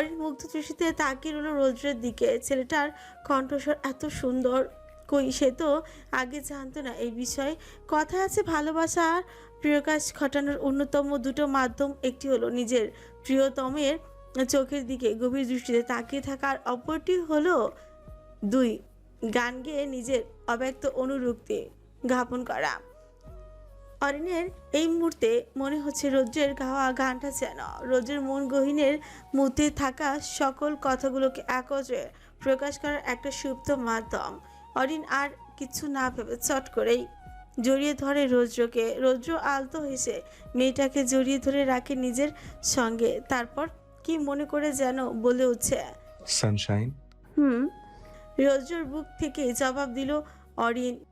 অরিন মুগ্ধ দৃষ্টিতে তাকিয়ে রইল রৌদ্রের দিকে। ছেলেটার কণ্ঠস্বর এত সুন্দর কই, সে তো আগে জানতো না এই বিষয়ে। কথা আছে ভালোবাসার প্রিয়কাশ ঘটানোর অন্যতম দুটো মাধ্যম, একটি হলো নিজের প্রিয়তমের চোখের দিকে। গভীর দৃষ্টিতে তাকিয়ে থাকার অপরটি হলো দুই, গান গেয়ে নিজের অব্যক্ত অনুরক্তি জ্ঞাপন করা। অরিনের এই মুহূর্তে মনে হচ্ছে রৌদ্রের গাওয়া গানটা যেন। রৌদ্রের মন গহীনের মধ্যে থাকা সকল কথাগুলোকে একত্রে প্রকাশ করার একটা সুপ্ত মাধ্যম। অরিন আর কিছু না ভেবে চট করেই জড়িয়ে ধরে রৌদ্রকে। রৌদ্র আলতো হেসে মেয়েটাকে জড়িয়ে ধরে রাখে নিজের সঙ্গে। তারপর কি মনে করে যেন বলে উঠছে? সানশাইন। হুম। রৌদ্রর বুক থেকে জবাব দিল অরিন।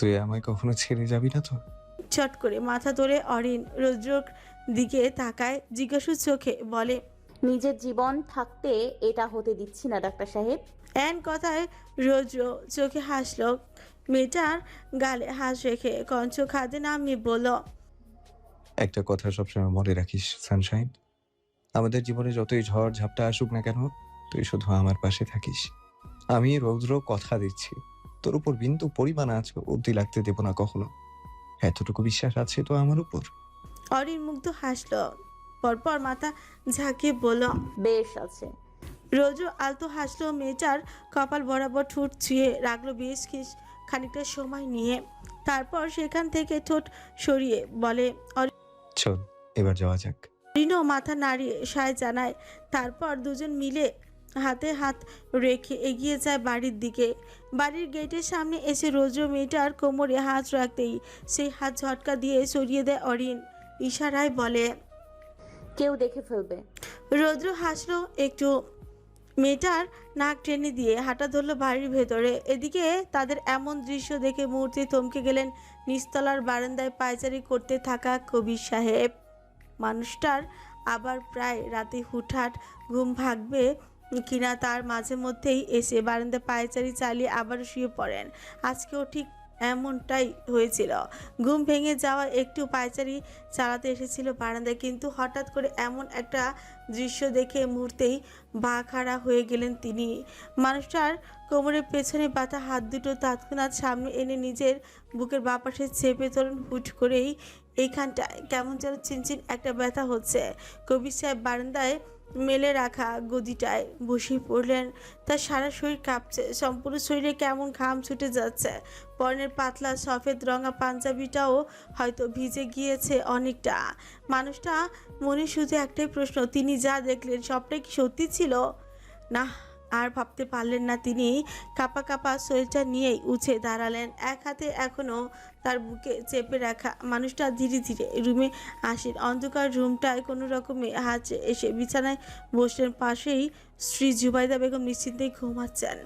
তুই আমায় কখনো ছেড়ে যাবি না তো? চট করে মাথা ধরে অরিন রৌদ্রর দিকে তাকায় জিজ্ঞাসু চোখে বলে নিজের জীবন থাকতে এটা হতে দিচ্ছি না ডাক্তার সাহেব। এন কথায় রৌদ্র চোখে হাসলো। মেয়েটার গালে হাস রেখে কঞ্চ খাদে নামিয়ে বলল একটা কথা সবসময় মনে রাখিস সানশাইন। আমাদের জীবনে যতই ঝড় ঝাপটা আসুক না কেন তুই শুধু আমার পাশে থাকিস। আমি রৌদ্র কথা দিচ্ছি। তোর উপর বিন্দু পরিমাণ আছে অব্দি লাগতে দেব না কখনো। এতটুকু বিশ্বাস আছে তো আমার উপর? অরিন মুগ্ধ হাসলো। পরপর মাথা ঝাঁকিয়ে বলল বেশ আছে। রৌদ্র আলতো হাসলো মেয়েটার কপাল বরাবর ঠোঁট ছুঁয়ে রাখল বেশ খিস খানিকটা সময় নিয়ে। তারপর সেখান থেকে ঠোঁট সরিয়ে বলে চল এবার যাওয়া যাক। রিনো মাথা নাড়িয়ে সায় জানায়। তারপর দুজন মিলে হাতে হাত রেখে এগিয়ে যায় বাড়ির দিকে। বাড়ির গেটের সামনে এসে রোজ মেয়েটার কোমরে হাত রাখতেই সেই হাত ঝটকা দিয়ে সরিয়ে দেয় অরিন। ইশারায় বলে কেউ দেখে ফেলবে। রৌদ্র হাসলো একটু। মেয়েটার নাক টেনে দিয়ে হাঁটা ধরলো বাড়ির ভেতরে। এদিকে তাদের এমন দৃশ্য দেখে মুহূর্তে থমকে গেলেন নিচতলার বারান্দায় পায়চারি করতে থাকা কবির সাহেব। মানুষটার আবার প্রায় রাতে হুটহাট ঘুম ভাগবে কিনা তার মাঝে মধ্যেই এসে বারান্দায় পায়চারি চালিয়ে আবার শুয়ে পড়েন। আজকেও ঠিক এমনটাই হয়েছিল। ঘুম ভেঙে যাওয়া একটু পায়চারি চালাতে এসেছিল বারান্দায়, কিন্তু হঠাৎ করে এমন একটা দৃশ্য দেখে মুহূর্তেই বা খাড়া হয়ে গেলেন তিনি। মানুষটার কোমরের পেছনে পাতা হাত দুটো তৎক্ষণাৎ সামনে এনে নিজের বুকের বাপাশে চেপে ধরুন হুট করেই, এইখানটায় কেমন যেন চিনচিন একটা ব্যথা হচ্ছে। কবির সাহেব বারান্দায় মেলে রাখা গদিটায় বসে পড়লেন। তার সারা শরীর কাঁপছে। সম্পূর্ণ শরীরে কেমন ঘাম ছুটে যাচ্ছে। পরনের পাতলা সফেদ রঙা পাঞ্জাবিটাও হয়তো ভিজে গিয়েছে অনেকটা। মানুষটা মনে শুধু একটাই প্রশ্ন, তিনি যা দেখলেন সবটাই কি সত্যি ছিল? না আর ভাবতে পারলেন না তিনি। কাপা কাপা সোয়েটার নিয়েই উঠে দাঁড়ালেন। এক হাতে এখনও তার বুকে চেপে রাখা মানুষটা ধীরে ধীরে রুমে আসেন। অন্ধকার রুমটায় কোনো রকমে হাত এসে বিছানায় বসলেন। পাশেই শ্রী জুবাইদা বেগম নিশ্চিন্তেই ঘুমাচ্ছেন।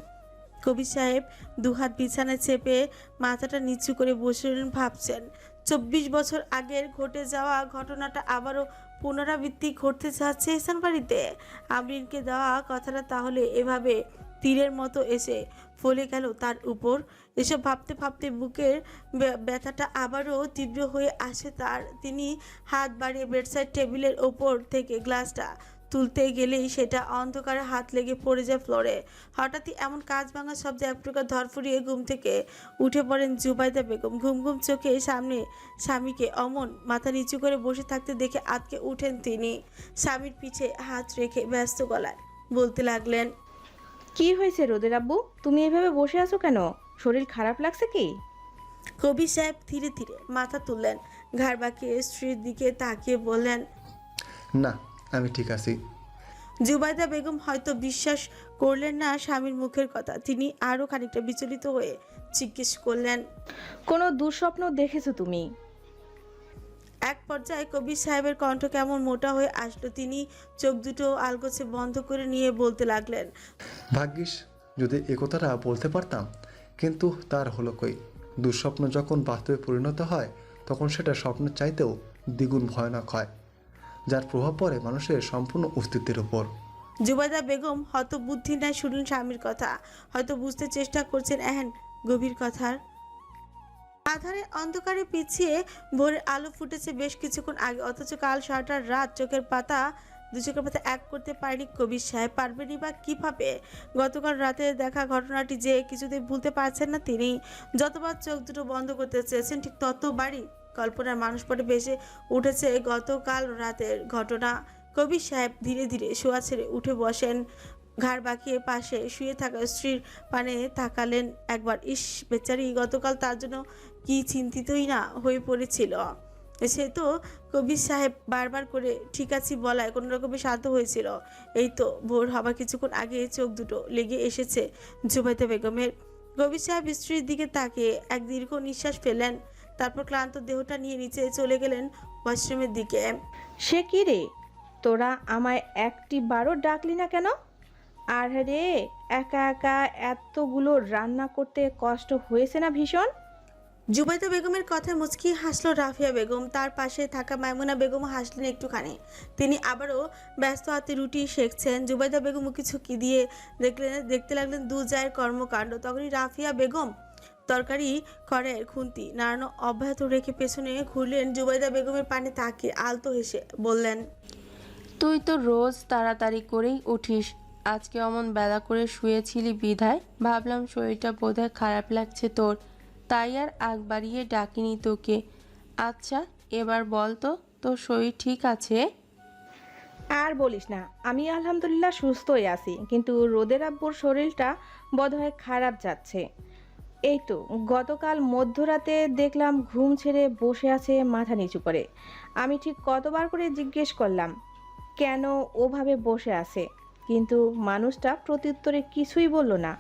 কবি সাহেব দুহাত বিছানায় চেপে মাথাটা নিচু করে বসে ভাবছেন, চব্বিশ বছর আগের ঘটে যাওয়া ঘটনাটা আবারও পুনরাবৃত্তি ঘটতে চাচ্ছে এসান বাড়িতে আমরিনকে দেওয়া কথাটা তাহলে এভাবে তীরের মতো এসে ফলে গেল তার উপর। এসব ভাবতে ভাবতে বুকের ব্য- ব্যথাটা আবারও তীব্র হয়ে আসে তার। তিনি হাত বাড়িয়ে বেডসাইড টেবিলের ওপর থেকে গ্লাসটা তুলতে গেলেই সেটা অন্ধকারে হাত লেগে পড়ে যায় ফ্লোরে। হঠাৎই এমন কাজ ভাঙা শব্দে এক প্রকার ধরফরিয়ে ঘুম থেকে উঠে পড়েন জুবাইদা বেগম। ঘুম ঘুম চোখে সামনে স্বামীকে অমন মাথা নিচু করে বসে থাকতে দেখে আতকে উঠেন তিনি। স্বামীর পিছে হাত রেখে ব্যস্ত গলায় বলতে লাগলেন কি হয়েছে রোদের আব্বু? তুমি এভাবে বসে আছো কেন? শরীর খারাপ লাগছে কি? কবি সাহেব ধীরে ধীরে মাথা তুললেন ঘাড় বাঁকিয়ে স্ত্রীর দিকে তাকিয়ে বললেন না আমি ঠিক আছি। জুবাইদা বেগম হয়তো বিশ্বাস করলেন না স্বামীর মুখের কথা। তিনি আরও খানিকটা বিচলিত হয়ে জিজ্ঞেস করলেন কোনো দুঃস্বপ্ন দেখেছ তুমি? এক পর্যায়ে কবির সাহেবের কণ্ঠ কেমন মোটা হয়ে আসলো তিনি চোখ দুটো আলগোছে বন্ধ করে নিয়ে বলতে লাগলেন ভাগ্যিস যদি এ কথাটা বলতে পারতাম কিন্তু তার হলো কই? দুঃস্বপ্ন যখন বাস্তবে পরিণত হয় তখন সেটা স্বপ্নের চাইতেও দ্বিগুণ ভয়ানক হয়। যার প্রভাব পড়ে মানুষের সম্পূর্ণ অস্তিত্বের উপর। জুবাইদা বেগম হয়তো বুদ্ধি নাই শুনলেন স্বামীর কথা। হয়তো বুঝতে চেষ্টা করছেন এহেন গভীর কথার। আধারে অন্ধকারে পিছিয়ে ভোরের আলো ফুটেছে বেশ কিছুক্ষণ আগে, অথচ কাল সারাটা রাত চোখের পাতা, দু চোখের পাতা এক করতে পারেনি কবির সাহেব। পারবেনি বা কীভাবে? গতকাল রাতে দেখা ঘটনাটি যে কিছুতেই ভুলতে পারছেন না তিনি। যতবার চোখ দুটো বন্ধ করতে চেয়েছেন, ঠিক ততবারই কল্পনার মানুষ পটে ভেসে উঠেছে গতকাল রাতের ঘটনা। কবির সাহেব ধীরে ধীরে শোয়া ছেড়ে উঠে বসেন। ঘাড় বাঁকিয়ে পাশে শুয়ে থাকা স্ত্রীর পানে তাকালেন। একবার, ইস, বেচারি, গতকাল তার জন্য কি চিন্তিতই না হয়ে পড়েছিল? সে তো কবির সাহেব বারবার করে ঠিক আছি বলায় কোনো রকমের শান্ত হয়েছিল। এই তো ভোর হবার কিছুক্ষণ আগে চোখ দুটো লেগে এসেছে জুবাইদা বেগমের। কবির সাহেব স্ত্রীর দিকে তাকিয়ে এক দীর্ঘ নিঃশ্বাস ফেললেন। তারপর ক্লান্ত দেহটা নিয়ে নিচে চলে গেলেন ওয়াশরুমের দিকে। সে কি রে? তোরা আমায় একটি বারও ডাকলি না কেন? আর রে একা একা এতগুলো রান্না করতে কষ্ট হয়েছে না ভীষণ? জুবাইদা বেগমের কথায় মুচকি হাসলো রাফিয়া বেগম। তার পাশে থাকা মাইমুনা বেগম হাসলেন একটুখানি। তিনি আবারও ব্যস্ত হাতে রুটি সেঁকছেন জুবাইদা বেগম কিছু কি দিয়ে দেখলেন দেখতে লাগলেন দু জায়ের কর্মকাণ্ড। তখনই রাফিয়া বেগম তরকারি কড়াইয়ের খুন্তি। নাড়ানো অব্যাহত রেখে পেছনে ঘুরলেন জুবাইদা বেগমের পানে তাকে আলতো হেসে বললেন তুই তো রোজ তাড়াতাড়ি করেই উঠিস। আজকে অমন বেলা করে শুয়েছিলি বিধায়। ভাবলাম শরীরটা বোধহয় খারাপ লাগছে তোর। তাই আর আগ বাড়িয়ে ডাকিনি তোকে। আচ্ছা এবার বল তো তোর শরীর ঠিক আছে? আর বলিস না আমি আলহামদুলিল্লাহ সুস্থই আছি। কিন্তু রোদের আব্বুর শরীরটা বোধহয় খারাপ যাচ্ছে। এই তো, গতকাল মধ্যরাতে দেখলাম ঘুম ছেড়ে বসে আছে মাথা নিচু করে। আমি ঠিক কতবার করে জিজ্ঞেস করলাম, কেন ওভাবে বসে আছে? কিন্তু মানুষটা প্রত্যুত্তরে কিছুই বলল না।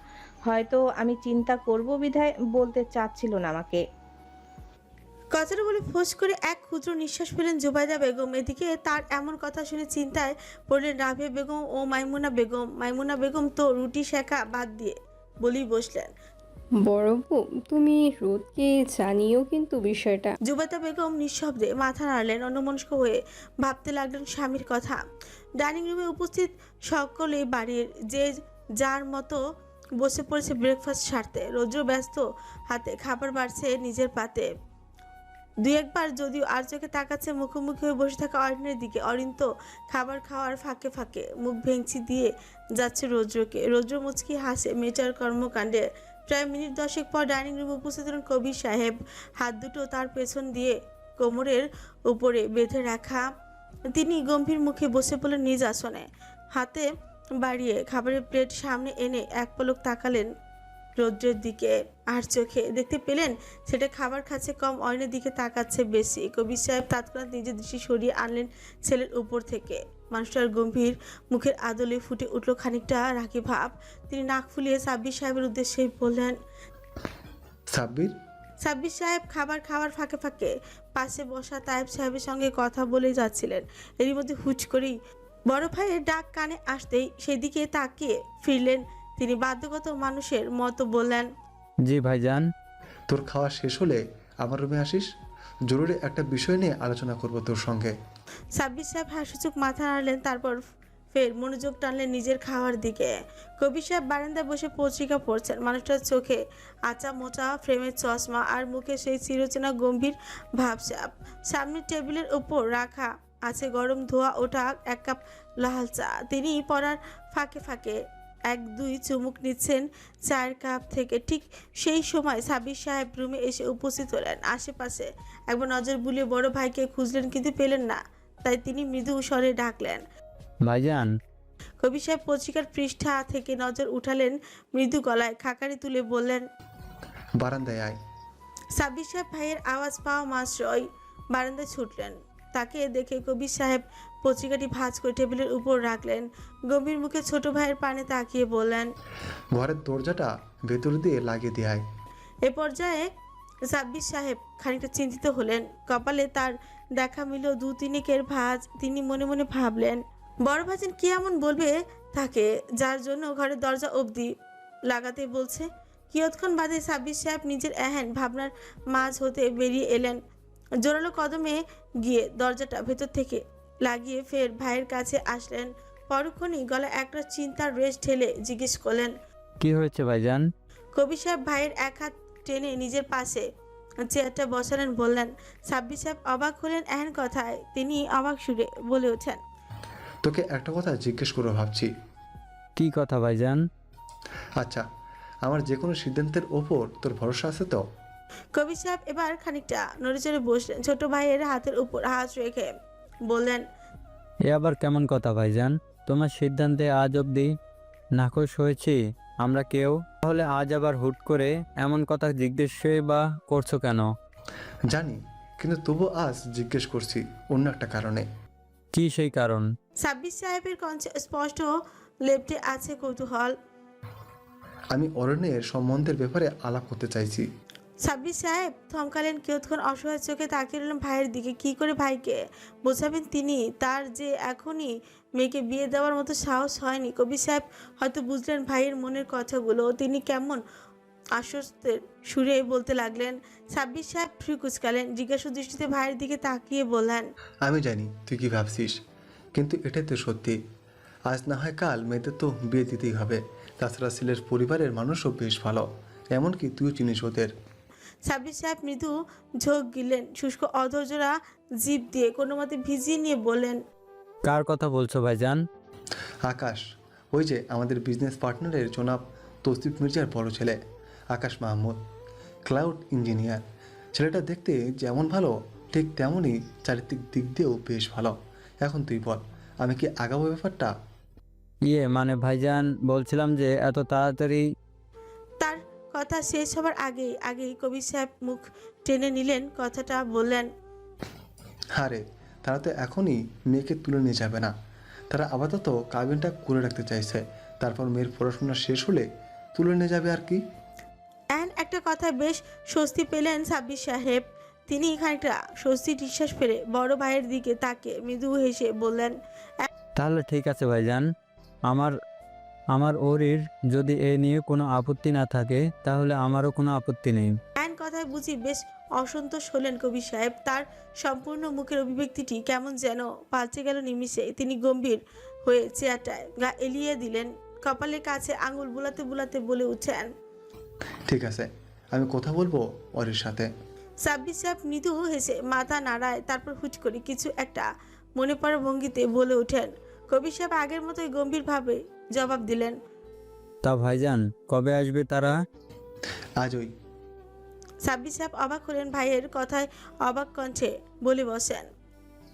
হয়তো আমি চিন্তা করব বিধায় বলতে চাচ্ছিল না আমাকে। কথাটা বলে ফোঁস করে এক ক্ষুদ্র নিঃশ্বাস ফেলেন জুবাইদা বেগম। এদিকে তার এমন কথা শুনে চিন্তায় পড়লেন রাফিয়া বেগম ও মাইমুনা বেগম। মাইমুনা বেগম তো রুটি শেখা বাদ দিয়ে বলেই বসলেন। বড় বউ, তুমি রোদকে জানিও কিন্তু বিষয়টা। জুবাইদা বেগম নিঃশব্দে মাথা নাড়লেন অন্যমনস্ক হয়ে। ভাবতে লাগলেন স্বামীর কথা। ডাইনিং রুমে উপস্থিত সকলে বাড়ির যে যার মতো বসে পড়েছে ব্রেকফাস্ট সারতে। রোদ্র ব্যস্ত হাতে খাবার বাড়ছে নিজের পাতে। দুই একবার যদিও আর চোখে তাকাচ্ছে মুখোমুখি হয়ে বসে থাকা অরিনের দিকে। অরিন তো খাবার খাওয়ার ফাঁকে ফাঁকে মুখ ভেঙচি দিয়ে যাচ্ছে রৌদ্রকে। রৌদ্র মুচকি হাসে, মেয়েটার কর্মকাণ্ডে প্রায় মিনিট দশেক পর ডাইনিং রুমে উপস্থিত হলেন কবির সাহেব। হাত দুটো তার পেছন দিয়ে কোমরের উপরে বেঁধে রাখা। তিনি গম্ভীর মুখে বসে পড়লেন নিজ আসনে। হাতে বাড়িয়ে খাবারের প্লেট সামনে এনে এক পলক তাকালেন রৌদ্রের দিকে। আর চোখে দেখতে পেলেন, সেটা খাবার খাচ্ছে কম, অয়নের দিকে তাকাচ্ছে বেশি। কবির সাহেব তৎক্ষণাৎ নিজের দৃষ্টি সরিয়ে আনলেন ছেলের উপর থেকে। মানুষটার গম্ভীর মুখের আদলে ফুটে উঠল খানিকটা রাখি ভাব। তিনি নাক ফুলিয়ে সাব্বির সাহেবের উদ্দেশ্যে বললেন সাব্বির? সাব্বির সাহেব খাবার খাওয়ার ফাঁকে ফাঁকে পাশে বসা তায়েব সাহেবের সঙ্গে কথা বলে যাচ্ছিলেন। এরই মধ্যে হুচ করেই বড় ভাইয়ের ডাক কানে আসতেই সেদিকে তাকিয়ে ফিরলেন। তিনি বাধ্যগত মানুষের মতো বললেন জি ভাইজান। তোর খাওয়া শেষ হলে আমার রুমে আসিস? জরুরি একটা বিষয় নিয়ে আলোচনা করব তোর সঙ্গে। সাব্বির সাহেব হাসুচুক মাথা নাড়লেন, তারপর ফের মনোযোগ টানলেন নিজের খাওয়ার দিকে। কবির সাহেব বারান্দায় বসে পত্রিকা পড়ছেন। মানুষটার চোখে আচা মোচা, ফ্রেমের চশমা আর মুখে সেই চিরচেনা গম্ভীর ভাবসাপ সামনের টেবিলের উপর রাখা আছে গরম ধোয়া ওঠা এক কাপ লাল চা। তিনি পড়ার ফাঁকে ফাঁকে এক দুই চুমুক নিচ্ছেন চায়ের কাপ থেকে। ঠিক সেই সময় সাবির সাহেব রুমে এসে উপস্থিত হলেন। আশেপাশে একবার নজর বুলিয়ে বড় ভাইকে খুঁজলেন, কিন্তু পেলেন না। তাই তিনি মৃদু স্বরে ডাকলেন। ভাইজান। কবি সাহেব পত্রিকার পৃষ্ঠা থেকে নজর উঠালেন মৃদু গলায় খাকারি তুলে বললেন বারান্দায় আয়। সাব্বির সাহেব ভাইয়ের আওয়াজ পাওয়া মাত্রই বারান্দায় ছুটলেন। তাকে দেখে কবির সাহেব পত্রিকাটি ভাঁজ করে টেবিলের উপর রাখলেন। গম্ভীর মুখে ছোট ভাইয়ের পানে তাকিয়ে বললেন ঘরের দরজাটা ভেতর দিয়ে লাগিয়ে দিয়ে এ পর্যায়ে সাব্বির সাহেব খানিকটা চিন্তিত হলেন। কপালে তার দেখা মিল দু তিনেকের ভাঁজ। তিনি মনে মনে ভাবলেন বড় ভাজেন কি এমন বলবে তাকে যার জন্য ঘরের দরজা অবধি লাগাতে বলছে? কিয়ৎক্ষণ বাদে সাব্বির সাহেব নিজের এহেন ভাবনার মাঝ হতে বেরিয়ে এলেন। জোরালো কদমে গিয়ে দরজাটা ভেতর থেকে লাগিয়ে ফের ভাইয়ের কাছে আসলেন। পরক্ষণই গলা একটা চিন্তার রেশ ঠেলে জিজ্ঞেস করলেন কি হয়েছে ভাইজান? কবি সাহেব ভাইয়ের এক হাত টেনে নিজের পাশে চেয়ারটা বসালেন বললেন সাব্বির সাহেব অবাক হলেন এহেন কথায়। তিনি অবাক সুরে বলে ওঠেন। তোকে একটা কথা জিজ্ঞেস করে ভাবছি। কি কথা ভাইজান? আচ্ছা আমার যে কোনো সিদ্ধান্তের ওপর তোর ভরসা আছে তো? কবি সাহেব এবার খানিকটা নড়েচড়ে বসলেন ছোট ভাইয়ের হাতের উপর হাত রেখে বললেন এ আবার কেমন কথা ভাইজান? তোমার সিদ্ধান্তে আজ অবধি নাকশ হয়েছি? আমরা কেউ? তাহলে আজ আবার হুট করে এমন কথা জিজ্ঞেস বা করছ কেন? জানি কিন্তু তবু আজ জিজ্ঞেস করছি অন্য একটা কারণে। কি সেই কারণ? সাব্বির সাহেবের কঞ্চে স্পষ্ট লেপটে আছে কৌতূহল। আমি অরণ্যের সম্বন্ধের ব্যাপারে আলাপ করতে চাইছি। সাব্বির সাহেব, থমকালেন কিয়ৎক্ষণ অসহায় চোখে তাকিয়ে রইলেন ভাইয়ের দিকে। কি করে ভাইকে বোঝাবেন তিনি? তার যে এখনই মেয়েকে বিয়ে দেওয়ার মতো সাহস হয়নি। কবি সাহেব হয়তো বুঝলেন ভাইয়ের মনের কথাগুলো। তিনি কেমন আশ্বস্তের সুরে বলতে লাগলেন সাব্বির সাহেব, ফ্রি কুচকালেন। জিজ্ঞাসা দৃষ্টিতে ভাইয়ের দিকে তাকিয়ে বললেন, আমি জানি, তুই কি ভাবছিস? কিন্তু এটাই তো সত্যি। আজ না হয় কাল মেয়েদের তো বিয়ে দিতেই হবে। তাছাড়া ছেলের পরিবারের মানুষও বেশ ভালো। এমনকি তুইও চিনিস ওদের। সাব্বির সাহেব মৃদু ঝোঁক গিলেন। শুষ্ক অধৈর্যরা জিভ দিয়ে কোনো মতে ভিজিয়ে নিয়ে বললেন কার কথা বলছো ভাইজান? আকাশ ওই যে আমাদের বিজনেস পার্টনারের জনাব তসদিফ মির্জার বড় ছেলে আকাশ মাহমুদ ক্লাউড ইঞ্জিনিয়ার ছেলেটা দেখতে যেমন ভালো ঠিক তেমনই চারিত্রিক দিক দিয়েও বেশ ভালো। এখন তুই বল আমি কি আগাবো ব্যাপারটা? ইয়ে মানে ভাইজান বলছিলাম যে এত তাড়াতাড়ি কথা শেষ হবার আগেই আগেই কবির সাহেব মুখ টেনে নিলেন কথাটা বললেন আরে তারা তো এখনই মেয়েকে তুলে নিয়ে যাবে না। তারা আপাতত কাবিনটা করে রাখতে চাইছে। তারপর মেয়ের পড়াশোনা শেষ হলে তুলে নিয়ে যাবে আর কি। এন একটা কথা বেশ স্বস্তি পেলেন সাব্বির সাহেব। তিনি খানিকটা স্বস্তি নিঃশ্বাস ফেলে বড় ভাইয়ের দিকে তাকে মৃদু হেসে বললেন তাহলে ঠিক আছে ভাইজান। আমার আমার ওরির যদি এ নিয়ে কোনো আপত্তি না থাকে তাহলে আমারও কোনো আপত্তি নেই। এন কথায় বুঝি বেশ অসন্তোষ হলেন কবি সাহেব। তার সম্পূর্ণ মুখের অভিব্যক্তিটি কেমন যেন পাল্টে গেল নিমিষে। তিনি গম্ভীর হয়ে চেয়ারটায় গা এলিয়ে দিলেন কপালের কাছে আঙুল বুলাতে বুলাতে বলে উঠেন ঠিক আছে আমি কথা বলব ওর সাথে। সাব্বির সাহেব মৃদু হেসে মাথা নাড়ায় তারপর হুট করে কিছু একটা মনে পড়া ভঙ্গিতে বলে ওঠেন কবি সাহেব আগের মতোই গম্ভীরভাবে জবাব দিলেন। তা ভাইজান কবে আসবে তারা? আজই সাব্বির সাহেব অবাক হলেন ভাইয়ের কথায় অবাক কণ্ঠে বলে বসেন।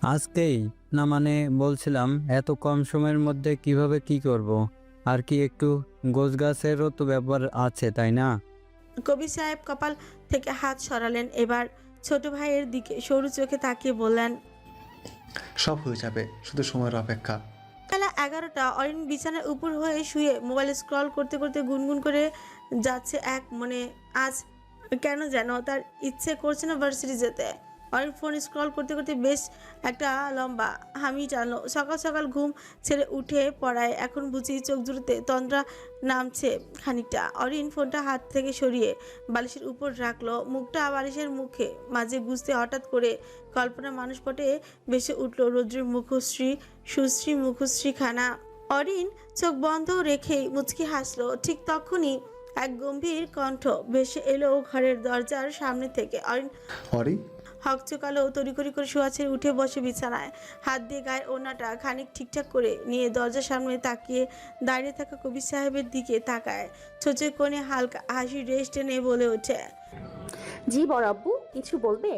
আজকেই? না মানে বলছিলাম এত কম সময়ের মধ্যে কীভাবে কি করব। আর কি একটু গোছগাছেরও তো ব্যাপার আছে তাই না? কবি সাহেব কপাল থেকে হাত সরালেন। এবার ছোট ভাইয়ের দিকে সরু চোখে তাকিয়ে বললেন সব হয়ে যাবে শুধু সময়ের অপেক্ষা। বেলা এগারোটা অরিন বিছানার উপর হয়ে শুয়ে মোবাইল স্ক্রল করতে করতে গুনগুন করে যাচ্ছে এক, মনে আজ কেন যেন তার ইচ্ছে করছে না ভার্সিটি যেতে। অরিন ফোন স্ক্রল করতে করতে বেশ একটা লম্বা হামি টানলো। সকাল সকাল ঘুম ছেড়ে উঠে পড়ায় এখন বুঝি চোখ জুড়োতে তন্দ্রা নামছে খানিকটা। অরিন ফোনটা হাত থেকে সরিয়ে বালিশের উপর রাখল। মুখটা বালিশের মুখে, মাঝে গুজতে হঠাৎ করে কল্পনা মানুষ পটে ভেসে উঠল রৌদ্রের মুখশ্রী, সুশ্রী মুখশ্রী খানা অরিন চোখ বন্ধ রেখেই মুচকি হাসলো। ঠিক তখনই এক গম্ভীর কণ্ঠ ভেসে এলো ঘরের দরজার সামনে থেকে। অরিন অরি হকচকালো তড়িঘড়ি করে শোয়া ছেড়ে উঠে বসে বিছানায়। হাত দিয়ে গায়ের ওনাটা খানিক ঠিকঠাক করে নিয়ে দরজার সামনে তাকিয়ে দাঁড়িয়ে থাকা কবির সাহেবের দিকে তাকায়। ছোচে কোণে হালকা হাসি রেস্ট টেনে বলে ওঠে। জি বড় আব্বু কিছু বলবে?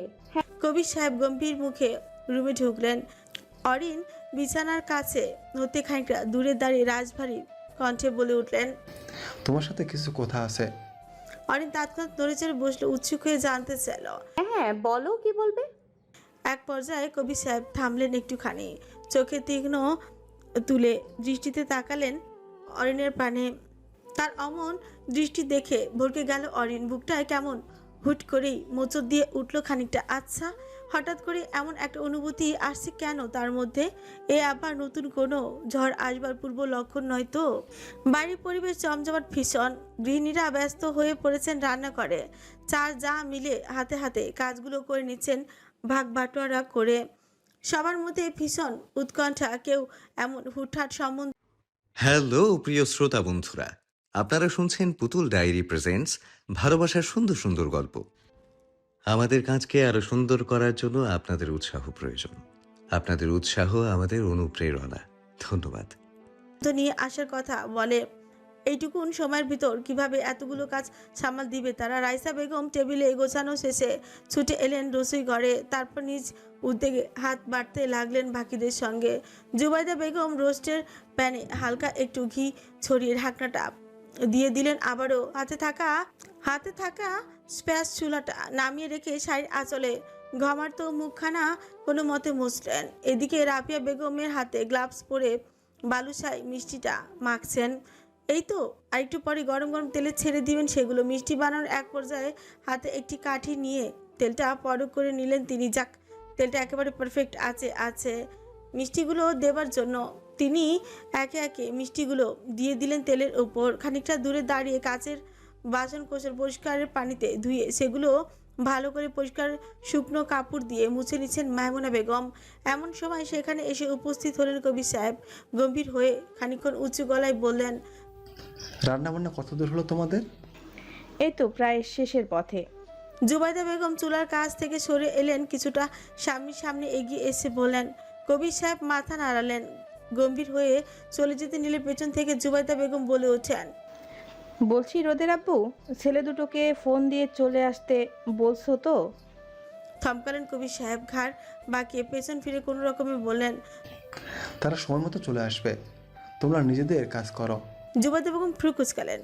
কবির সাহেব গম্ভীর মুখে রুমে ঢুকলেন। অরিন বিছানার কাছে হতে খানিকটা দূরে দাঁড়িয়ে রাজভারী কণ্ঠে বলে উঠলেন তোমার সাথে কিছু কথা আছে। অরিন তৎক্ষণাৎ নড়ে চড়ে বসল উৎসুক হয়ে জানতে চাইল। হ্যাঁ বলো কি বলবে? এক পর্যায়ে কবি সাহেব থামলেন একটুখানি চোখে তীক্ষ্ণ তুলে দৃষ্টিতে তাকালেন অরিনের পানে। তার অমন দৃষ্টি দেখে ভরকে গেল অরিন বুকটায় কেমন হুট করেই মোচর দিয়ে উঠল খানিকটা। আচ্ছা হঠাৎ করে এমন একটা অনুভূতি আসছে কেন তার মধ্যে? এ আবার নতুন কোনো ঝড় আসবার পূর্ব লক্ষণ নয় তো? বাড়ির পরিবেশ জমজমাট ভীষণ। গৃহিণীরা ব্যস্ত হয়ে পড়েছেন রান্না করে চার যা মিলে হাতে হাতে কাজগুলো করে নিচ্ছেন ভাগ বাটোয়ারা করে। সবার মধ্যে ভীষণ উৎকণ্ঠা, কেউ এমন হুটহাট সম্বন্ধ হ্যালো প্রিয় শ্রোতা বন্ধুরা, আপনারা শুনছেন পুতুল ডায়েরি প্রেজেন্টস, ভালোবাসার সুন্দর সুন্দর গল্প। আমাদের কাজকে আরও সুন্দর করার জন্য আপনাদের উৎসাহ প্রয়োজন। আপনাদের উৎসাহ আমাদের অনুপ্রেরণা। ধন্যবাদ। তো নিয়ে আসার কথা বলে, এইটুকুন সময়ের ভিতর কীভাবে এতগুলো কাজ সামাল দিবে? তারা রাইসা বেগম টেবিলে গোছানো শেষে ছুটে এলেন রসুই ঘরে। তারপর নিজ উদ্যোগে হাত বাড়তে লাগলেন বাকিদের সঙ্গে। জুবাইদা বেগম রোস্টের প্যানে হালকা একটু ঘি ছড়িয়ে ঢাকনাটা দিয়ে দিলেন আবারও। হাতে থাকা হাতে থাকা স্প্যাস চুলাটা নামিয়ে রেখে শাড়ির আঁচলে ঘমার্ত মুখখানা কোনো মতে মুছলেন। এদিকে রাফিয়া বেগমের হাতে গ্লাভস পরে বালুশাই মিষ্টিটা মাখছেন। এই তো, আরেকটু পরে গরম গরম তেলে ছেড়ে দিবেন সেগুলো। মিষ্টি বানানোর এক পর্যায়ে হাতে একটি কাঠি নিয়ে তেলটা পরক করে নিলেন তিনি। যাক, তেলটা একেবারে পারফেক্ট আছে আছে। মিষ্টিগুলো দেবার জন্য তিনি একে একে মিষ্টিগুলো দিয়ে দিলেন তেলের ওপর। খানিকটা দূরে দাঁড়িয়ে কাচের বাসন কোসর পরিষ্কারের পানিতে ধুয়ে সেগুলো ভালো করে পরিষ্কার শুকনো কাপড় দিয়ে মুছে নিচ্ছেন মায়মুনা বেগম। এমন সময় সেখানে এসে উপস্থিত হলেন কবি সাহেব। গম্ভীর হয়ে খানিকক্ষণ উঁচু গলায় বললেন রান্নাবান্না কত দূর হলো তোমাদের? এই তো প্রায় শেষের পথে। জুবাইদা বেগম চুলার কাছ থেকে সরে এলেন কিছুটা সামনে সামনে এগিয়ে এসে বললেন কবির সাহেব মাথা নাড়ালেন। গম্ভীর হয়ে চলে যেতে নিলে পেছন থেকে জুবাইদা বেগম বলে ওঠেন বলছি রোদের আব্বু ছেলে দুটোকে ফোন দিয়ে চলে আসতে বলছো তো? থমকালেন কবির সাহেব ঘাড় বাঁকিয়ে পেছন ফিরে কোনো রকমে বললেন তারা সময় মতো চলে আসবে। তোমরা নিজেদের কাজ করো। জুবাইদা বেগম ফ্রু কুচকালেন।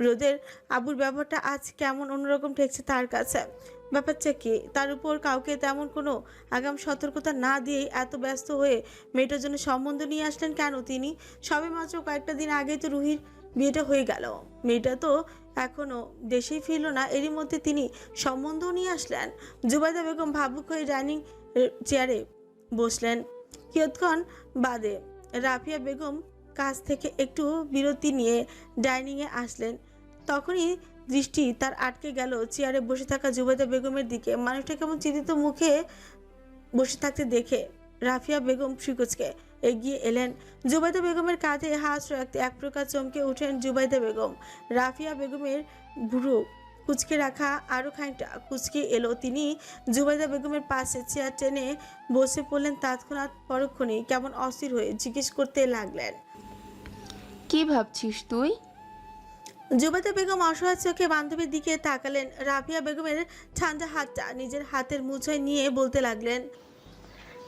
রোদের আবুর ব্যবহারটা আজ কেমন অন্যরকম ঠেকছে তার কাছে? ব্যাপারটা কি? তার উপর কাউকে তেমন কোনো আগাম সতর্কতা না দিয়েই এত ব্যস্ত হয়ে মেয়েটার জন্য সম্বন্ধ নিয়ে আসলেন কেন তিনি? সবে মাত্র কয়েকটা দিন আগেই তো রুহির বিয়েটা হয়ে গেল। মেয়েটা তো এখনও দেশেই ফিরল না। এরই মধ্যে তিনি সম্বন্ধও নিয়ে আসলেন। জুবাইদা বেগম ভাবুক হয়ে ডাইনিং চেয়ারে বসলেন। কিয়ৎক্ষণ বাদে রাফিয়া বেগম কাজ থেকে একটু বিরতি নিয়ে ডাইনিংয়ে আসলেন। তখনই দৃষ্টি তার আটকে গেল। চেয়ারে বসে থাকা জুবাইদা বেগমের দিকে। মানুষটা কেমন চিন্তিত মুখে বসে থাকতে দেখে রাফিয়া বেগম শ্রীকোচকে এগিয়ে এলেন। জুবাইদা বেগমের কাঁধে হাত রাখতে এক প্রকার চমকে উঠেন জুবাইদা বেগম। রাফিয়া বেগমের ভুরু কুচকে রাখা আরও খানিকটা কুচকে এলো। তিনি জুবাইদা বেগমের পাশে চেয়ার টেনে বসে পড়লেন তৎক্ষণাৎ পরক্ষণেই কেমন অস্থির হয়ে জিজ্ঞেস করতে লাগলেন। কি ভাবছিস তুই? জুবাইদা বেগম অসহায় চোখে বান্ধবীর দিকে তাকালেন। রাফিয়া বেগমের ঠান্ডা হাতটা নিজের হাতের মুঠোয় নিয়ে বলতে লাগলেন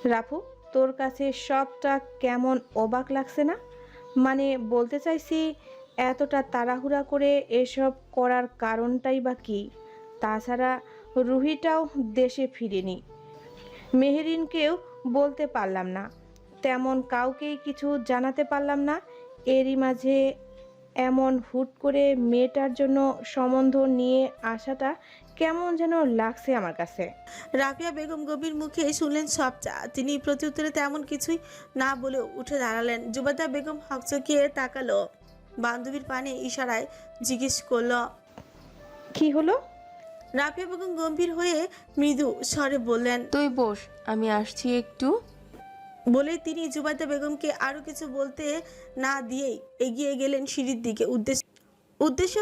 রাফু তোর কাছে সবটা কেমন অবাক লাগছে না? মানে বলতে চাইছি, এতটা তাড়াহুড়া করে এসব করার কারণটাই বা কী? তাছাড়া রুহিটাও দেশে ফিরেনি। মেহেরিনকেও বলতে পারলাম না। তেমন কাউকেই কিছু জানাতে পারলাম না। এরই মাঝে এমন হুট করে মেয়েটার জন্য সম্বন্ধ নিয়ে আসাটা কেমন যেন লাগছে আমার কাছে। রাফিয়া বেগম গভীর মুখে শুনলেন সবটা। তিনি প্রত্যুত্তরে তেমন কিছুই না বলেও উঠে দাঁড়ালেন। জুবাইদা বেগম হকচকিয়ে তাকালো। বান্ধবীর পানে ইশারায় জিজ্ঞেস করল কি হলো? রাফিয়া বেগম গম্ভীর হয়ে মৃদু স্বরে বললেন তুই বস আমি আসছি একটু। বলে তিনি জুবাইদা বেগমকে আরও কিছু বলতে না দিয়েই এগিয়ে গেলেন সিঁড়ির দিকে। উদ্দেশ্য উদ্দেশ্য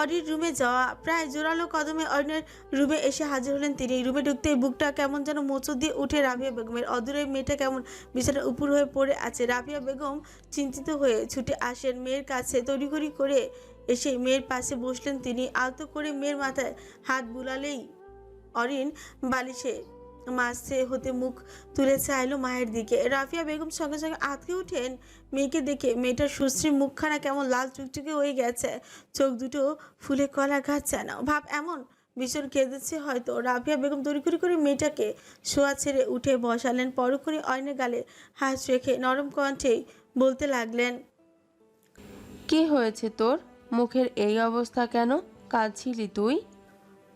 অরির রুমে যাওয়া। প্রায় জোরালো কদমে অরিনের রুমে এসে হাজির হলেন তিনি। রুমে ঢুকতেই বুকটা কেমন যেন মোচড় দিয়ে উঠে রাবিয়া বেগমের। অদূরে মেয়েটা কেমন বিছানার উপর হয়ে পড়ে আছে। রাবিয়া বেগম চিন্তিত হয়ে ছুটে আসেন মেয়ের কাছে। তড়িঘড়ি করে এসে মেয়ের পাশে বসলেন তিনি। আলতো করে মেয়ের মাথায় হাত বুলালেই অরিন বালিশে মাসে হতে মুখ তুলে চাইলো মায়ের দিকে। রাফিয়া বেগম সঙ্গে সঙ্গে আতকে উঠেন মেয়েকে দেখে। মেয়েটার সুশ্রী মুখখানা কেমন লাল চুকচুকে হয়ে গেছে। চোখ দুটো ফুলে কলা গাছ না ভাব এমন ভীষণ কেঁদেছে হয়তো। রাফিয়া বেগম তড়িঘড়ি করে মেয়েটাকে শোয়া ছেড়ে উঠে বসালেন। পরক্ষণে অয়নের গালে হাত রেখে নরম কণ্ঠে বলতে লাগলেন কি হয়েছে তোর? মুখের এই অবস্থা কেন? কাঁদছিলি তুই?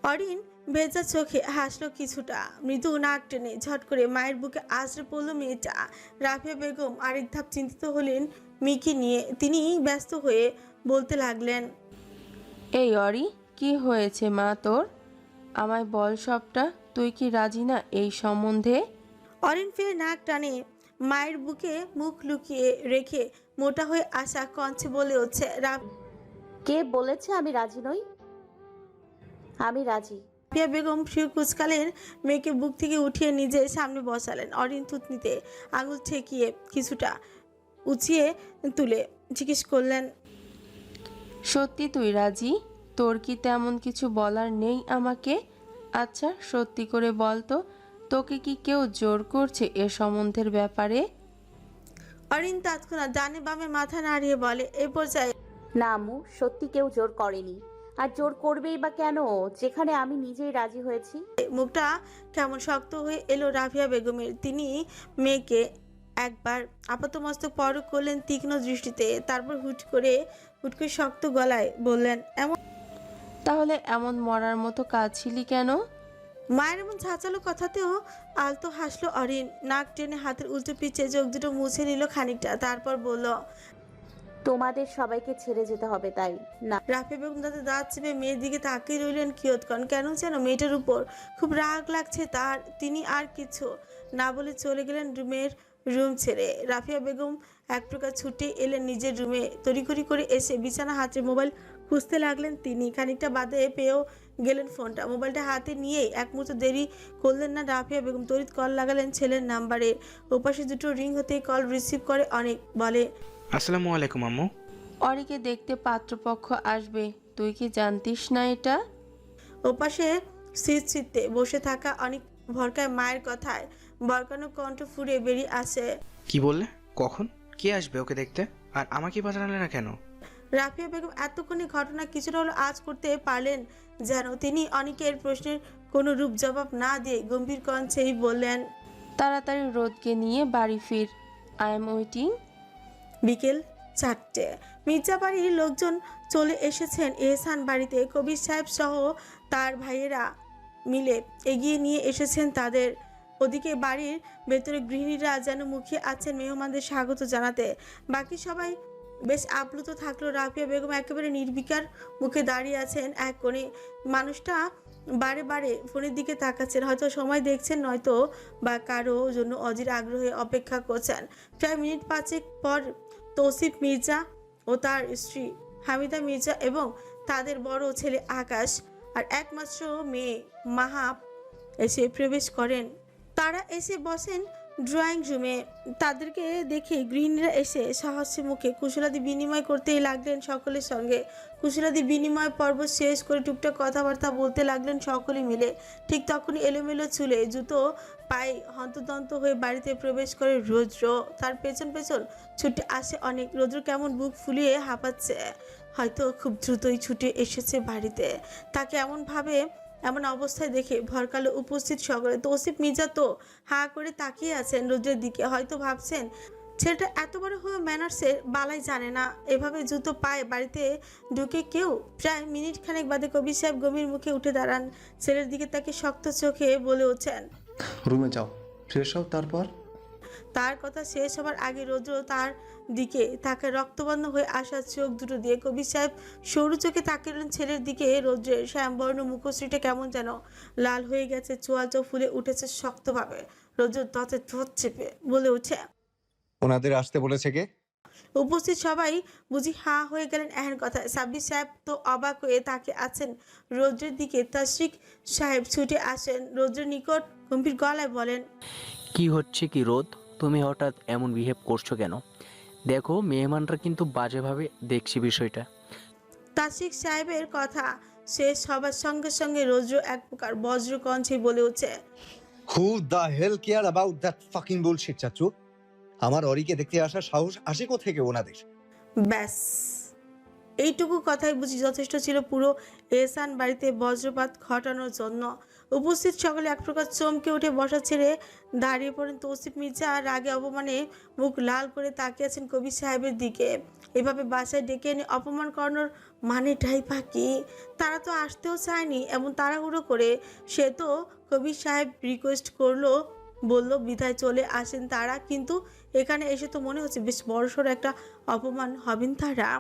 অরিন ভেজা চোখে হাসলো কিছুটা। মৃদু নাক টেনে ঝট করে মায়ের বুকে আশ্রে পড়ল মেয়েটা। রাফিয়া বেগম আরেক ধাপ চিন্তিত হলেন মিকি নিয়ে। তিনি ব্যস্ত হয়ে বলতে লাগলেন এই অরি কি হয়েছে মা তোর? আমায় বল সবটা তুই কি রাজি না এই সম্বন্ধে? অরিন ফের নাক টানে। মায়ের বুকে মুখ লুকিয়ে রেখে মোটা হয়ে আসা কঞ্চে বলে হচ্ছে কে বলেছে আমি রাজি নই? আমি রাজি। রাফিয়া বেগম শির কুচকালেন মেয়েকে বুক থেকে উঠিয়ে নিজে সামনে বসালেন অরিন থুতনিতে আঙুল ঠেকিয়ে কিছুটা উঁচিয়ে তুলে জিজ্ঞেস করলেন সত্যি তুই রাজি? তোর কি তেমন কিছু বলার নেই আমাকে? আচ্ছা সত্যি করে বল তো তোকে কি কেউ জোর করছে এ সম্বন্ধের ব্যাপারে? অরিন তৎক্ষণাৎ ডানে বামে মাথা নাড়িয়ে বলে এ পর্যায়ে না আম্মু সত্যি কেউ জোর করেনি। আর জোর করবেই বা কেন? যেখানে আমি নিজেই রাজি হয়েছি। মুখটা কেমন শক্ত হয়ে এলো রাফিয়া বেগমের। তিনি মেয়েকে একবার আপাতমস্তক পরক করলেন তীক্ষ্ণ দৃষ্টিতে। তারপর হুট করে হুট করে শক্ত গলায় বললেন এমন তাহলে এমন মরার মতো কাজ ছিলি কেন? মায়ের এমন ঝাঁচালো কথাতেও আলতো হাসলো অরিন। নাক টেনে হাতের উল্টো পিছে চোখ দুটো মুছে নিল খানিকটা। তারপর বলল তোমাদের সবাইকে ছেড়ে যেতে হবে, তাই না? রাফিয়া বেগম দাঁতে দাঁত চেপে মেয়ের দিকে তাকিয়ে রইলেন কিয়ৎক্ষণ। কেন যেন মেয়েটার উপর খুব রাগ লাগছে তার, তিনি আর কিছু না বলে চলে গেলেন রুমের রুম ছেড়ে। রাফিয়া বেগম এক প্রকার ছুটে এলেন নিজের রুমে। তড়িঘড়ি করে এসে বিছানা হাতে মোবাইল খুঁজতে লাগলেন তিনি। খানিকটা বাদে পেয়েও গেলেন ফোনটা। মোবাইলটা হাতে নিয়েই এক মুহূর্ত দেরি করলেন না রাফিয়া বেগম। তড়িৎ কল লাগালেন ছেলের নাম্বারে। ওপাশে দুটো রিং হতেই কল রিসিভ করে অনেক বলে আসসালামু আলাইকুম আম্মু। অরিকে দেখতে পাত্রপক্ষ আসবে। তুই কি জানতিস না এটা? ওপাশে শীত শীতে বসে থাকা অনেক ভরকায় মায়ের কথায় বরকানো কণ্ঠ ফুরে বেরিয়ে আসে। কি বললে? কখন? কে আসবে ওকে দেখতে? আর আমাকে বাজানালে না কেন? রাফিয়া বেগম এতক্ষণে ঘটনা কিছুটা হলো আজ করতে পারলেন যেন তিনি অনেকের প্রশ্নের কোনো রূপ জবাব না দিয়ে গম্ভীর কণ্ঠেই বললেন তাড়াতাড়ি রোদকে নিয়ে বাড়ি ফির। আই এম ওয়েটিং বিকেল চারটে। মির্জা বাড়ির লোকজন চলে এসেছেন এহসান বাড়িতে। কবির সাহেব সহ তার ভাইয়েরা মিলে এগিয়ে নিয়ে এসেছেন তাদের। ওদিকে বাড়ির ভেতরে গৃহিণীরা যেন মুখিয়ে আছেন মেহমানদের স্বাগত জানাতে। বাকি সবাই বেশ আপ্লুত থাকল। রাফিয়া বেগম একেবারে নির্বিকার মুখে দাঁড়িয়ে আছেন এক কোণে। মানুষটা বারে বারে ফোনের দিকে তাকাচ্ছেন। হয়তো সময় দেখছেন, নয়তো বা কারও জন্য অজির আগ্রহে অপেক্ষা করছেন। প্রায় মিনিট পাঁচেক পর তৌসিফ মির্জা ও তার স্ত্রী হামিদা মির্জা এবং তাদের বড় ছেলে আকাশ আর একমাত্র মেয়ে মাহাব এসে প্রবেশ করেন। তারা এসে বসেন ড্রয়িং রুমে। তাদেরকে দেখে গৃহিণীরা এসে সাহসী মুখে কুশলাদি বিনিময় করতেই লাগলেন সকলের সঙ্গে। কুশলাদি বিনিময় পর্ব শেষ করে টুকটাক কথাবার্তা বলতে লাগলেন সকলে মিলে। ঠিক তখনই এলোমেলো চুলে জুতো, পায়ে হন্তদন্ত হয়ে বাড়িতে প্রবেশ করে রৌদ্র। তার পেছন পেছন ছুটে আসে অনেক। রৌদ্র কেমন বুক ফুলিয়ে হাঁপাচ্ছে। হয়তো খুব দ্রুতই ছুটে এসেছে বাড়িতে। তাকে এমনভাবে এমন অবস্থায় দেখে ভরকালো উপস্থিত সকলে তৌসিফ মির্জা তো হা করে তাকিয়ে আছেন রৌদ্রের দিকে হয়তো ভাবছেন ছেলেটা এত বড় হয়ে ম্যানার্সের বালাই জানে না। এভাবে জুতো পায়ে বাড়িতে ঢুকে কেউ প্রায় মিনিট খানেক বাদে কবির সাহেব গভীর মুখে উঠে দাঁড়ান। ছেলের দিকে তাকে শক্ত চোখে বলে ওঠেন রুমে যাও ফ্রেশ হও তারপর? তার কথা শেষ হবার আগে রৌদ্র তার দিকে তাকে রক্তবন্ধ হয়ে আসা চোখ দুটো দিয়ে। কবির সাহেব সরু চোখে তাকালেন ছেলের দিকে। রৌদ্রের শ্যামবর্ণ মুখশ্রীটা কেমন যেন লাল হয়ে গেছে চোয়াল চোখ ফুলে উঠেছে শক্তভাবে। রৌদ্র ততে ঠোঁট চেপে বলে উঠে ওনাদের আসতে বলেছে কে? উপস্থিত সবাই বুঝি হাঁ হয়ে গেলেন এহেন কথা সাব্বির সাহেব তো অবাক হয়ে তাকে আছেন রৌদ্রের দিকে। তাশরিক সাহেব ছুটে আসেন রৌদ্রের নিকট গম্ভীর গলায় বলেন কি হচ্ছে কি রোদ? তুমি হঠাৎ এমন বিহেভ করছ কেন? দেখো মেহমানরা কিন্তু বাজেভাবে দেখছি বিষয়টা। তাসিক সাহেবের কথা শেষ হবার সঙ্গে সঙ্গে রৌদ্র এক প্রকার বজ্র কণ্ঠে বলে উঠে who the hell care about that fucking bullshit চাচু? আমার অরিকে দেখতে আসার সাহস আসে কোথেকে ওনাদের? ব্যাস। এইটুকু কথাই বুঝি যথেষ্ট ছিল পুরো এসান বাড়িতে বজ্রপাত ঘটানোর জন্য। উপস্থিত সকলে এক প্রকার চমকে উঠে বসা ছেড়ে দাঁড়িয়ে পড়েন তৌসিফ মির্জা। রাগে অপমানে মুখ লাল করে তাকিয়ে আছেন কবি সাহেবের দিকে। এভাবে বাসায় ডেকে এনে অপমান করানোর মানেটাই কি? তারা তো আসতেও চায়নি, এমন তাড়াহুড়ো করে। সে তো কবির সাহেব রিকোয়েস্ট করল, বলল বিধায় চলে আসেন তারা। কিন্তু এখানে এসে তো মনে হচ্ছে বেশ বড়সড় একটা অপমান হবেন তারা।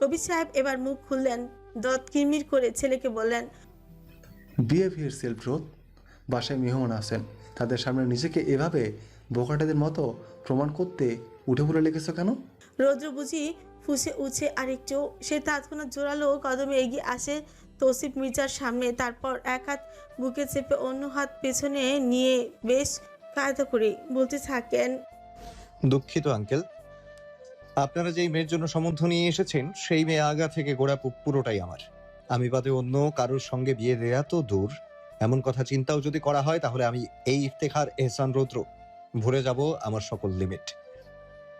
কবির সাহেব এবার মুখ খুললেন, দত কিরমির করে ছেলেকে বললেন বিহেভিয়ার সেলফ রোধ বাসায় মেহমান আসেন তাদের সামনে নিজেকে এভাবে বোকাটাদের মতো প্রমাণ করতে উঠে পড়ে লেগেছো কেন? রৌদ্র বুঝি ফুসে উঠে আরেকটু। সে তৎক্ষণাৎ জোরালো কদমে এগিয়ে আসে তৌসিফ মির্জার সামনে। তারপর এক হাত বুকে চেপে অন্য হাত পেছনে নিয়ে বেশ কায়দা করে বলতে থাকেন দুঃখিত আঙ্কেল। আপনারা যেই মেয়ের জন্য সম্বন্ধ নিয়ে এসেছেন সেই মেয়ে আগা থেকে গোড়া পুরোটাই আমার। আমি বাদে অন্য কারোর সঙ্গে বিয়ে দেয়া তো দূর। এমন কথা চিন্তাও যদি করা হয় তাহলে আমি এই ইফতেখার এহসান রৌদ্র। ভরে যাব আমার সকল লিমিট।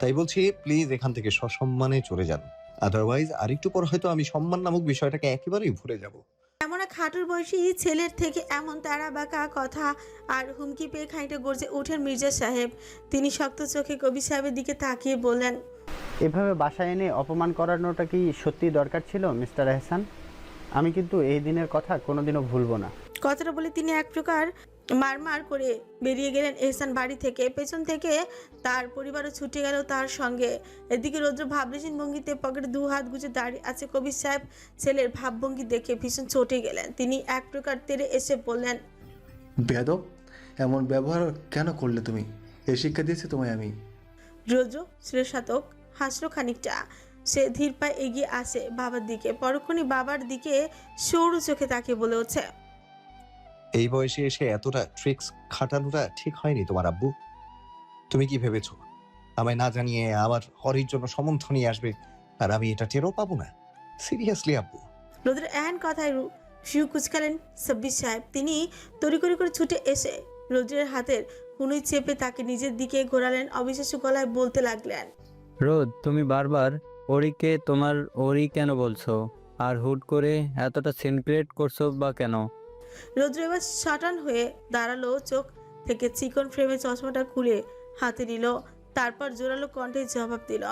তাই বলছি প্লিজ এখান থেকে সসম্মানে চলে যান। আদারওয়াইজ আরেকটু পর হয়তো আমি সম্মান নামক বিষয়টাকে একেবারেই ভুলে যাব। এমন এক হাঁটুর বয়সী ছেলের থেকে এমন তারা বাঁকা কথা আর হুমকি পেয়ে খানিকটা গর্জে ওঠেন মির্জা সাহেব। তিনি শক্ত চোখে কবি সাহেবের দিকে তাকিয়ে বললেন এভাবে বাসায় এনে অপমান করানোটা কি সত্যি দরকার ছিল মিস্টার এহসান? আমি কিন্তু এই দিনের কথা কোনোদিনও ভুলবো না। কথাটা বলে তিনি এক প্রকার মারমার করে বেরিয়ে গেলেন এহসান বাড়ি থেকে। পেছন থেকে তার পরিবারও ছুটে গেল তার সঙ্গে। এদিকে রৌদ্র ভাবলেশীন ভঙ্গিতে পকেটে দু হাত গুজে দাঁড়িয়ে আছে কবির সাহেব। ছেলের ভাবভঙ্গি দেখে ভীষণ চটে গেলেন। তিনি এক প্রকার তেরে এসে বললেন বেদব এমন ব্যবহার কেন করলে তুমি? এই শিক্ষা দিয়েছি তোমায় আমি। রৌদ্র শ্রেষাতক হাসলো খানিকটা। সে ধীর পায়ে এগিয়ে আসে বাবার দিকে। পরক্ষণই বাবার দিকে সৌর চোখে তাকিয়ে বলে ওঠে এই বয়সে এসে এতটা ট্রিক্স খাটানোটা ঠিক হয়নি তোমার আব্বু? তুমি কি ভেবেছো? আমায় না জানিয়ে আমার হরির জন্য সম্বন্ধ নিয়ে আসবে আর আমি এটা টেরও পাবো না? সিরিয়াসলি আব্বু? রোদের এহেন কথায় রু- ফিউ কুচকালেন সাব্বির সাহেব। তিনি তড়িঘড়ি করে ছুটে এসে রোদ্রের হাতের কুনুই চেপে তাকে নিজের দিকে ঘোরালেন অবিশ্বাস্য গলায় বলতে লাগলেন রোদ তুমি বারবার ওরিকে তোমার ওরি কেন বলছো? আর হুট করে এতটা সিনক্রেট করছ বা কেন? রৌদ্র এবার শটান হয়ে দাঁড়াল চোখ থেকে চিকন ফ্রেমে চশমাটা খুলে হাতে নিল তারপর জোরালো কণ্ঠে জবাব দিল।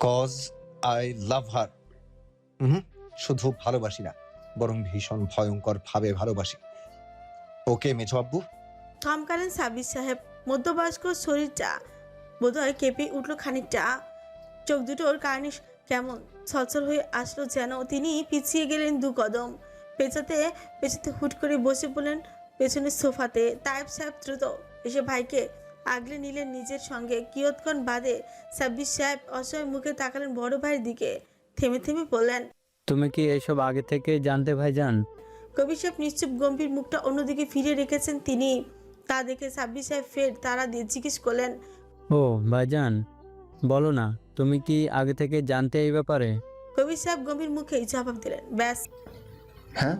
কজ আই লাভ হার হুম শুধু ভালোবাসি না বরং ভীষণ ভয়ঙ্কর ভাবে ভালোবাসি। ওকে মেছো আব্বু? থমকালেন সাব্বির সাহেব। মধ্যবয়স্ক শরীরটা বোধহয় কেঁপে উঠল খানিকটা। চোখ দুটোর কার্নিশ কেমন ছলছল হয়ে আসলো যেন তিনি পিছিয়ে গেলেন দু কদম। পেঁচাতে পেছাতে হুট করে বসে পড়লেন পেছনের সোফাতে। তায়েব সাহেব দ্রুত এসে ভাইকে আগলে নিলেন নিজের সঙ্গে। কিয়ৎক্ষণ বাদে সাব্বির সাহেব অসহায় মুখে তাকালেন বড় ভাইয়ের দিকে। থেমে থেমে বললেন তুমি কি এসব আগে থেকে জানতে ভাইজান? কবির সাহেব নিশ্চুপ গম্ভীর মুখটা অন্যদিকে ফিরে রেখেছেন তিনি। তা দেখে সাব্বির সাহেব ফের তারা দিয়ে জিজ্ঞেস করলেন ও ভাইজান বলো না তুমি কি আগে থেকে জানতে এই ব্যাপারে? কবির সাহেব গম্ভীর মুখেই জবাব দিলেন ব্যাস। হ্যাঁ?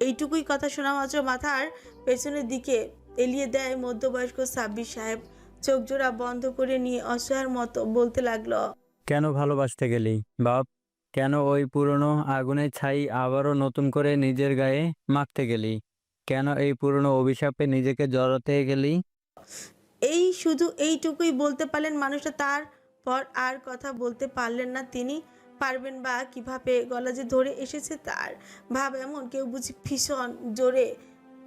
এইটুকুই কথা শোনা মাত্র। মাথার পেছনের দিকে এলিয়ে দেয় মধ্যবয়স্ক সাব্বির সাহেব। চোখ জোড়া বন্ধ করে নিয়ে অসহায়ের মতো বলতে লাগল কেন ভালোবাসতে গেলি বাপ? কেন ওই পুরনো আগুনের ছাই আবারও নতুন করে নিজের গায়ে মাখতে গেলি? কেন এই পুরনো অভিশাপে নিজেকে জড়াতে গেলি? এই শুধু এইটুকুই বলতে পারলেন, মানুষটা তার পর আর কথা বলতে পারলেন না তিনি। পারবেন বা কীভাবে গলা যে ধরে এসেছে তার ভাব এমন, কেউ বুঝি ভীষণ জোরে,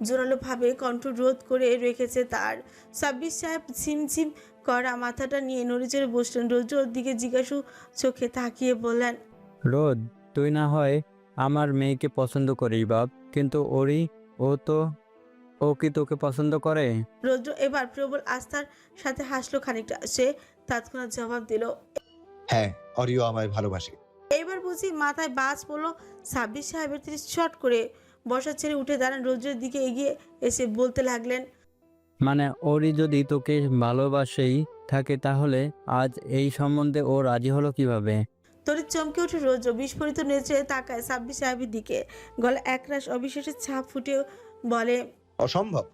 জোরালোভাবে কণ্ঠ রোধ করে রেখেছে তার। সাব্বির সাহেব ঝিমঝিম করা মাথাটা নিয়ে নড়ে চড়ে বসলেন রোজোর দিকে জিজ্ঞাসু চোখে তাকিয়ে বললেন, রোদ, তুই না হয় আমার মেয়েকে পছন্দ করিস বাপ, কিন্তু ওরি ও তো ও কি তোকে পছন্দ করে? রৌদ্র এবার প্রবল আস্থার সাথে হাসলো খানিকটা। সে তৎক্ষণাৎ জবাব দিল হ্যাঁ অরিও আমায় ভালোবাসে। এবার বুঝি মাথায় বাজ পড়ল সাব্বির সাহেবের তিনি শট করে বসা ছেড়ে উঠে দাঁড়ান। রৌদ্রের দিকে এগিয়ে এসে বলতে লাগলেন মানে ওরই যদি তোকে ভালোবাসেই থাকে তাহলে আজ এই সম্বন্ধে ও রাজি হলো কীভাবে? তরিত চমকে উঠে রৌদ্র বিস্ফোরিত নেচে তাকায় সাব্বির সাহেবের দিকে। গলা একরাশ অবিশ্বাসের ছাপ ফুটে বলে অসম্ভব।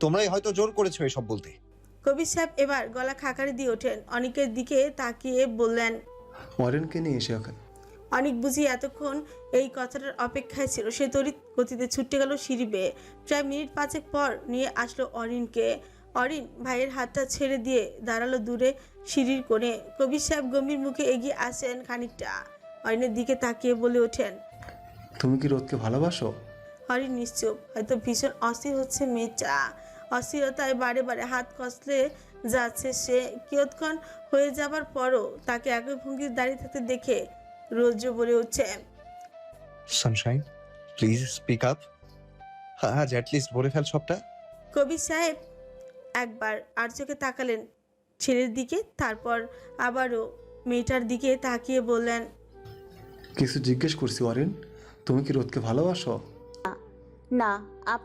তোমরাই হয়তো জোর করেছ এসব বলতে। কবির সাহেব এবার গলা খাকারি দিয়ে ওঠেন। অনিকের দিকে তাকিয়ে বললেন অরেনকে নিয়ে এসে ওখানে। অনেক বুঝি এতক্ষণ এই কথাটার অপেক্ষায় ছিল। সে তড়িৎ গতিতে ছুটে গেল সিঁড়ি বেয়ে। প্রায় মিনিট পাঁচেক পর নিয়ে আসলো অরিনকে। অরিন ভাইয়ের হাতটা ছেড়ে দিয়ে দাঁড়াল দূরে সিঁড়ির কোণে। কবির সাহেব গম্ভীর মুখে এগিয়ে আসেন খানিকটা। অরিনের দিকে তাকিয়ে বলে ওঠেন তুমি কি রোদকে ভালোবাসো? হরিণ নিশ্চুপ। হয়তো ভীষণ অস্থির হচ্ছে মেয়েটা। অস্থিরতায় বারে বারে হাত কষলে যাচ্ছে সে। কিয়ৎক্ষণ হয়ে যাবার পরও তাকে একই ভঙ্গিতে দাঁড়িয়ে থাকতে দেখে রোজ বলে উঠছে সানশাইন প্লিজ স্পিক আপ। আজ অ্যাটলিস্ট বলে ফেল সবটা। কবির সাহেব একবার আর চোখে তাকালেন ছেলের দিকে তারপর আবারও মেয়েটার দিকে তাকিয়ে বললেন কিছু জিজ্ঞেস করছি অরেন তুমি কি রোদকে ভালোবাসো? না আপ